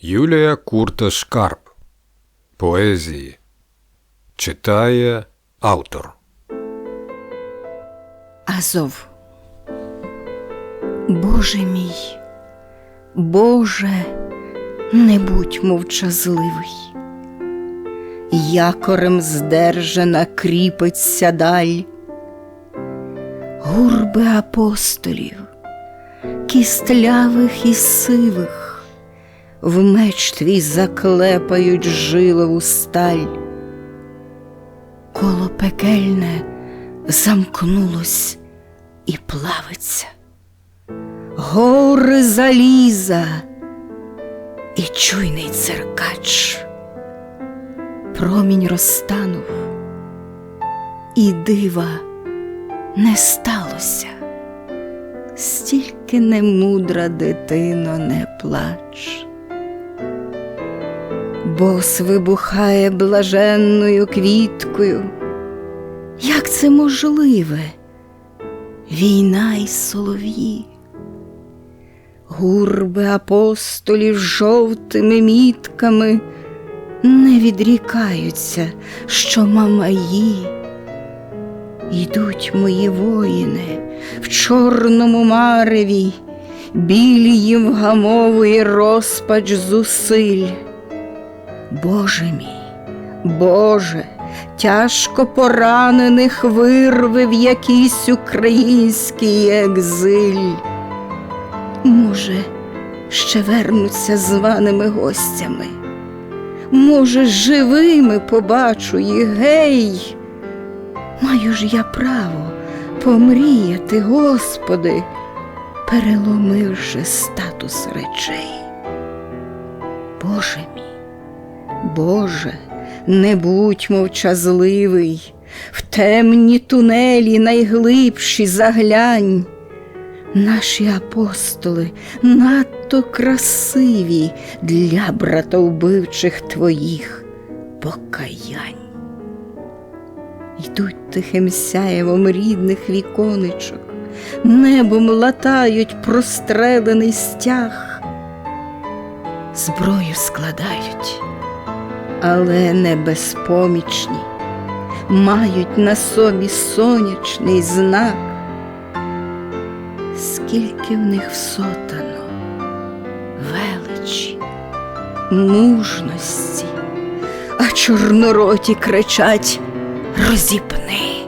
Юлія Курта Шкарп. Поезії. Читає автор. Азов. Боже мій, Боже, не будь мовчазливий. Якорем здержана кріпиться даль. Гурби апостолів, кістлявих і сивих, в меч твій заклепають жилову сталь. Коло пекельне замкнулось і плавиться. Гори заліза і чуйний церкач. Промінь розтанув, і дива не сталося. Стільки немудра дитино, не плач. Бос вибухає блаженною квіткою. Як це можливе? Війна й солов'ї, гурби апостолів жовтими мітками не відрікаються, що мамаї. Йдуть мої воїни в чорному мареві, білі їм вгамовує розпач зусиль. Боже мій, Боже, тяжко поранених вирве в якийсь український екзиль. Може, ще вернуться званими гостями. Може, живими побачу їх, гей. Маю ж я право помріяти, Господи, переломивши статус речей. Боже мій, Боже, не будь мовчазливий, в темні тунелі найглибші заглянь. Наші апостоли надто красиві для братовбивчих твоїх покаянь. Йдуть тихим сяєвом рідних віконечок, небом латають прострелений стяг, зброю складають, але не безпомічні, мають на собі сонячний знак. Скільки в них всотано величі, мужності, а чорнороті кричать розіпни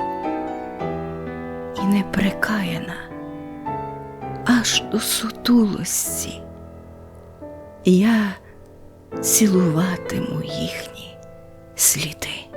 і неприкаяна аж до сутулості. Я цілуватиму їхні сліди.